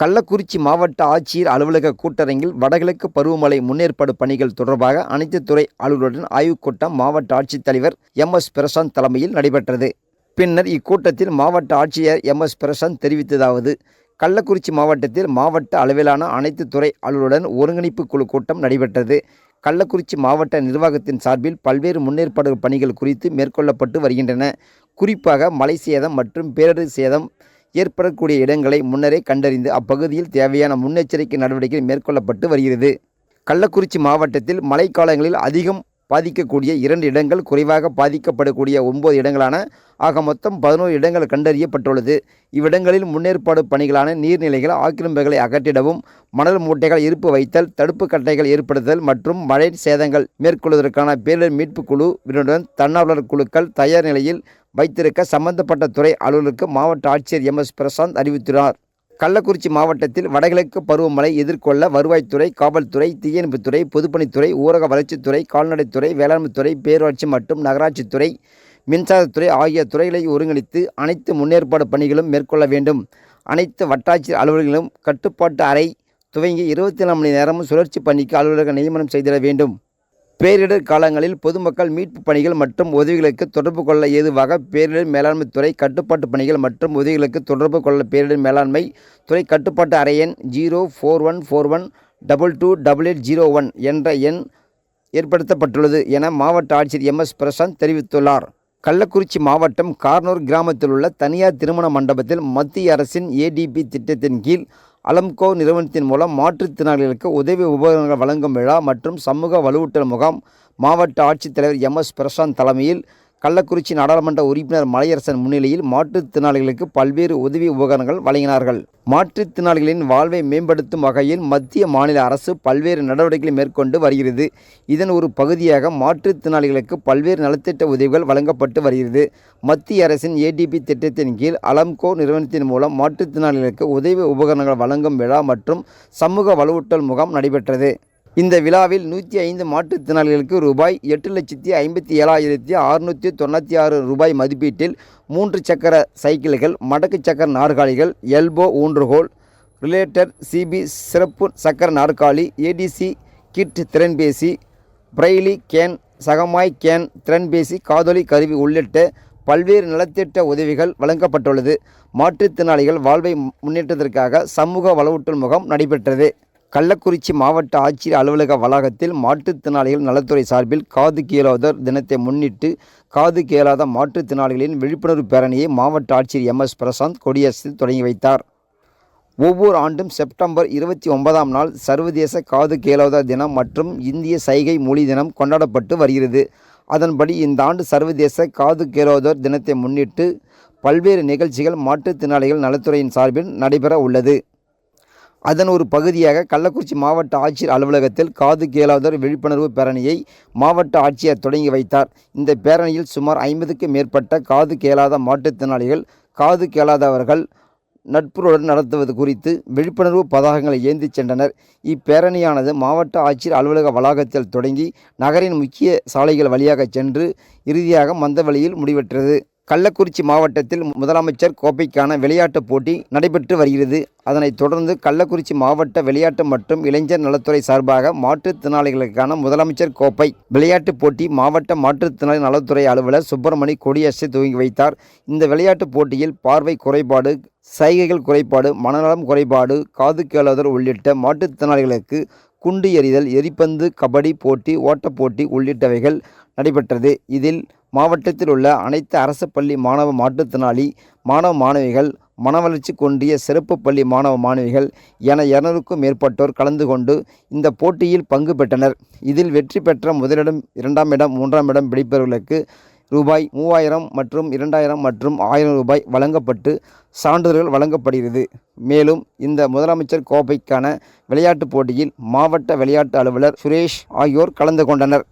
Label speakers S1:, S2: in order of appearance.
S1: கள்ளக்குறிச்சி மாவட்ட ஆட்சியர் அலுவலக கூட்டரங்கில் வடகிழக்கு பருவமழை முன்னேற்பாடு பணிகள் தொடர்பாக அனைத்து துறை அலுவலருடன் ஆய்வுக் கூட்டம் மாவட்ட ஆட்சித்தலைவர் எம் எஸ் பிரசாந்த் தலைமையில் நடைபெற்றது. பின்னர் இக்கூட்டத்தில் மாவட்ட ஆட்சியர் எம் எஸ் பிரசாந்த் தெரிவித்ததாவது கள்ளக்குறிச்சி மாவட்டத்தில் மாவட்ட அளவிலான அனைத்து துறை அலுவலருடன் ஒருங்கிணைப்பு குழு கூட்டம் நடைபெற்றது. கள்ளக்குறிச்சி மாவட்ட நிர்வாகத்தின் சார்பில் பல்வேறு முன்னேற்பாடு பணிகள் குறித்து மேற்கொள்ளப்பட்டு வருகின்றன. குறிப்பாக மலை சேதம் மற்றும் பேரடர் சேதம் ஏற்படக்கூடிய இடங்களை முன்னரே கண்டறிந்து அப்பகுதியில் தேவையான முன்னெச்சரிக்கை நடவடிக்கை மேற்கொள்ளப்பட்டு வருகிறது. கள்ளக்குறிச்சி மாவட்டத்தில் மழைக்காலங்களில் அதிகம் பாதிக்கக்கூடிய இரண்டு இடங்கள் குறைவாக பாதிக்கப்படக்கூடிய ஒன்பது இடங்களான ஆக மொத்தம் பதினோரு இடங்கள் கண்டறியப்பட்டுள்ளது. இவ்விடங்களில் முன்னேற்பாடு பணிகளான நீர்நிலைகள் ஆக்கிரமிப்புகளை அகற்றிடவும் மணல் மூட்டைகள் இருப்பு வைத்தல் தடுப்பு கட்டைகள் ஏற்படுத்தல் மற்றும் மழை சேதங்கள் மேற்கொள்வதற்கான பேரிடர் மீட்புக் குழு வினுடன் தன்னார்வலர் குழுக்கள் தயார் நிலையில் வைத்திருக்க சம்பந்தப்பட்ட துறை அலுவலருக்கு மாவட்ட ஆட்சியர் எம் எஸ் பிரசாந்த் அறிவித்துள்ளார். கள்ளக்குறிச்சி மாவட்டத்தில் வடகிழக்கு பருவமழை எதிர்கொள்ள வருவாய்த்துறை காவல்துறை தீயணைப்புத்துறை பொதுப்பணித்துறை ஊரக வளர்ச்சித்துறை கால்நடைத்துறை வேளாண்மைத்துறை பேரூராட்சி மற்றும் நகராட்சித்துறை மின்சாரத்துறை ஆகிய துறைகளை ஒருங்கிணைத்து அனைத்து முன்னேற்பாடு பணிகளும் மேற்கொள்ள வேண்டும். அனைத்து வட்டாட்சியர் அலுவலர்களும் கட்டுப்பாட்டு அறை துவங்கி இருபத்தி நாலு மணி நேரமும் சுழற்சி பணிக்கு அலுவலக நியமனம் செய்திட வேண்டும். பேரிடர் காலங்களில் பொதுமக்கள் மீட்பு பணிகள் மற்றும் உதவிகளுக்கு தொடர்பு கொள்ள ஏதுவாக பேரிடர் மேலாண்மை துறை கட்டுப்பாட்டு பணிகள் மற்றும் உதவிகளுக்கு தொடர்பு கொள்ள பேரிடர் மேலாண்மை துறை கட்டுப்பாட்டு அறை எண் zero four one four one double two double eight zero one என்ற எண் ஏற்படுத்தப்பட்டுள்ளது என மாவட்ட ஆட்சியர் எம் எஸ் பிரசாந்த் தெரிவித்துள்ளார். கள்ளக்குறிச்சி மாவட்டம் கார்னூர் கிராமத்தில் உள்ள தனியார் திருமண மண்டபத்தில் மத்திய அரசின் ஏடிபி திட்டத்தின் கீழ் அலம்கோ நிறுவனத்தின் மூலம் மாற்றுத்திறனாளிகளுக்கு உதவி உபகரணங்கள் வழங்கும் விழா மற்றும் சமூக வலுவூட்டல் முகாம் மாவட்ட ஆட்சித்தலைவர் எம் எஸ் பிரசாந்த் தலைமையில் கள்ளக்குறிச்சி நாடாளுமன்ற உறுப்பினர் மலையரசன் முன்னிலையில் மாற்றுத்திறனாளிகளுக்கு பல்வேறு உதவி உபகரணங்கள் வழங்கினார்கள். மாற்றுத்திறனாளிகளின் வாழ்வை மேம்படுத்தும் வகையில் மத்திய மாநில அரசு பல்வேறு நடவடிக்கைகளை மேற்கொண்டு வருகிறது. இதன் ஒரு பகுதியாக மாற்றுத்திறனாளிகளுக்கு பல்வேறு நலத்திட்ட உதவிகள் வழங்கப்பட்டு வருகிறது. மத்திய அரசின் ஏடிபி திட்டத்தின் கீழ் அலம்கோ நிறுவனத்தின் மூலம் மாற்றுத்திறனாளிகளுக்கு உதவி உபகரணங்கள் வழங்கும் விழா மற்றும் சமூக வலுவூட்டல் முகாம் நடைபெற்றது. இந்த விழாவில் நூற்றி ஐந்து மாற்றுத்திறனாளிகளுக்கு ரூபாய் எட்டு லட்சத்தி ஐம்பத்தி ஏழாயிரத்தி அறுநூற்றி தொண்ணூற்றி ஆறு ரூபாய் மதிப்பீட்டில் மூன்று சக்கர சைக்கிள்கள் மடக்கு சக்கர நாற்காலிகள் எல்போ ஊன்றுகோல் ரிலேட்டர் சிபி சிறப்பு சக்கர நாற்காலி ஏடிசி கிட் திறன்பேசி பிரெய்லி கேன் சகமாய் கேன் திறன்பேசி காதொலி கருவி உள்ளிட்ட பல்வேறு நலத்திட்ட உதவிகள் வழங்கப்பட்டுள்ளது. மாற்றுத்திறனாளிகள் வாழ்வை முன்னேற்றத்திற்காக சமூக வலுவூட்டல் முகாம் நடைபெற்றது. கள்ளக்குறிச்சி மாவட்ட ஆட்சியர் அலுவலக வளாகத்தில் மாற்றுத்திறனாளிகள் நலத்துறை சார்பில் காது கேளாதோர் தினத்தை முன்னிட்டு காது கேளாத மாற்றுத்திறனாளிகளின் விழிப்புணர்வு பேரணியை மாவட்ட ஆட்சியர் எம் எஸ் பிரசாந்த் கொடியரசு தொடங்கி வைத்தார். ஒவ்வொரு ஆண்டும் செப்டம்பர் இருபத்தி ஒன்பதாம் நாள் சர்வதேச காது கேளாதோர் தினம் மற்றும் இந்திய சைகை மொழி தினம் கொண்டாடப்பட்டு வருகிறது. அதன்படி இந்த ஆண்டு சர்வதேச காது கேளாதோர் தினத்தை முன்னிட்டு பல்வேறு நிகழ்ச்சிகள் மாற்றுத்திறனாளிகள் நலத்துறையின் சார்பில் நடைபெற உள்ளது. அதன் ஒரு பகுதியாக கள்ளக்குறிச்சி மாவட்ட ஆட்சியர் அலுவலகத்தில் காது கேளாதோர் விழிப்புணர்வு பேரணியை மாவட்ட ஆட்சியர் தொடங்கி வைத்தார். இந்த பேரணியில் சுமார் ஐம்பதுக்கும் மேற்பட்ட காது கேளாத மாற்றுத்திறனாளிகள் காது கேளாதவர்கள் நட்புறவுடன் நடத்துவது குறித்து விழிப்புணர்வு பதாகங்களை ஏந்திச் சென்றனர். இப்பேரணியானது மாவட்ட ஆட்சியர் அலுவலக வளாகத்தில் தொடங்கி நகரின் முக்கிய சாலைகள் வழியாக சென்று இறுதியாக மந்த வழியில் முடிவெற்றது. கள்ளக்குறிச்சி மாவட்டத்தில் முதலமைச்சர் கோப்பைக்கான விளையாட்டுப் போட்டி நடைபெற்று வருகிறது. அதனைத் தொடர்ந்து கள்ளக்குறிச்சி மாவட்ட விளையாட்டு மற்றும் இளைஞர் நலத்துறை சார்பாக மாற்றுத்திறனாளிகளுக்கான முதலமைச்சர் கோப்பை விளையாட்டுப் போட்டி மாவட்ட மாற்றுத்திறனாளி நலத்துறை அலுவலர் சுப்பிரமணி கொடியரசை துவங்கி வைத்தார். இந்த விளையாட்டுப் போட்டியில் பார்வை குறைபாடு சைகைகள் குறைபாடு மனநலம் குறைபாடு காது கேளாதர் உள்ளிட்ட மாற்றுத்திறனாளிகளுக்கு குண்டு எறிதல் எரிப்பந்து கபடி போட்டி ஓட்டப் போட்டி உள்ளிட்டவைகள் நடைபெற்றது. இதில் மாவட்டத்தில் உள்ள அனைத்து அரசு பள்ளி மாணவ மாற்றுத்திறனாளி மாணவ மாணவிகள் மனவளர்ச்சி கொண்டிய சிறப்பு பள்ளி மாணவ மாணவிகள் என இருநூறுக்கும் மேற்பட்டோர் கலந்து கொண்டு இந்த போட்டியில் பங்கு பெற்றனர். இதில் வெற்றி பெற்ற முதலிடம் இரண்டாம் இடம் மூன்றாம் இடம் பிடிப்பவர்களுக்கு ரூபாய் மூவாயிரம் மற்றும் இரண்டாயிரம் மற்றும் ஆயிரம் ரூபாய் வழங்கப்பட்டு சான்றிதழ்கள் வழங்கப்படுகிறது. மேலும் இந்த முதலமைச்சர் கோப்பைக்கான விளையாட்டுப் போட்டியில் மாவட்ட விளையாட்டு அலுவலர் சுரேஷ் ஆகியோர் கலந்து கொண்டனர்.